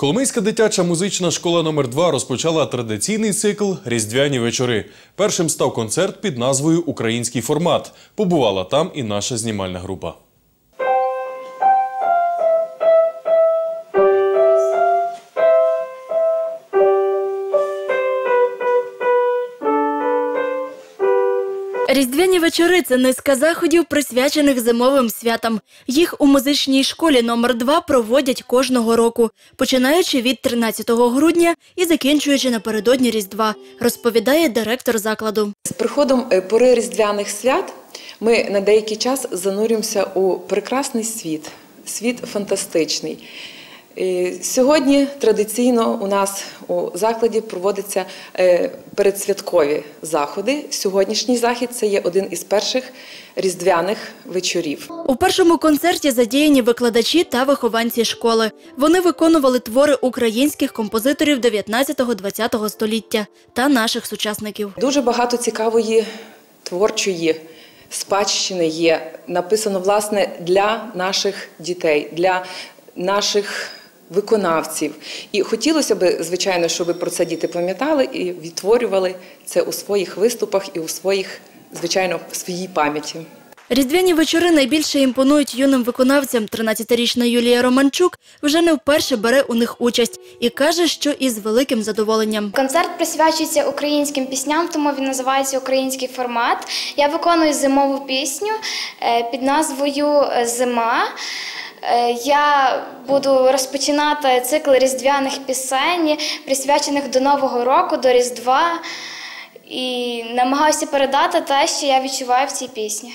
Коломийська дитяча музична школа номер 2 розпочала традиційний цикл Різдвяні вечори. Першим став концерт під назвою Український формат. Побувала там і наша знімальна група. Різдвяні вечори це низка заходів, присвячених зимовим святам. Їх у музичній школі номер 2 проводять кожного року, починаючи від 13 грудня і закінчуючи напередодні Різдва, розповідає директор закладу. З приходом е, пори різдвяних свят ми на деякий час занурюємося у прекрасний світ, світ фантастичний. Сьогодні традиційно у нас у закладі проводяться е, передсвяткові заходи. Сьогоднішній захід це є один із перших різдвяних вечорів. У першому концерті задіяні викладачі та вихованці школи. Вони виконували твори українських композиторів 19-20 століття та наших сучасників. Дуже багато цікавої творчої спадщини є написано власне для наших дітей, для наших виконавців. І хотілося б, звичайно, щоб про це діти пам'ятали і відтворювали це у своїх виступах і у своїх, звичайно, в своїй пам'яті. Різдвяні вечори найбільше імпонують юним виконавцям. 13-річна Юлія Романчук вже не вперше бере у них участь і каже, що із великим задоволенням. Концерт присвячується українським пісням, тому він називається Український формат. Я виконую зимову пісню е, під назвою Зима. Е, Я буду розпочинати цикл різдвяних пісень, присвячених до Нового року, до Різдва. І намагаюся передати те, що я відчуваю в цій пісні.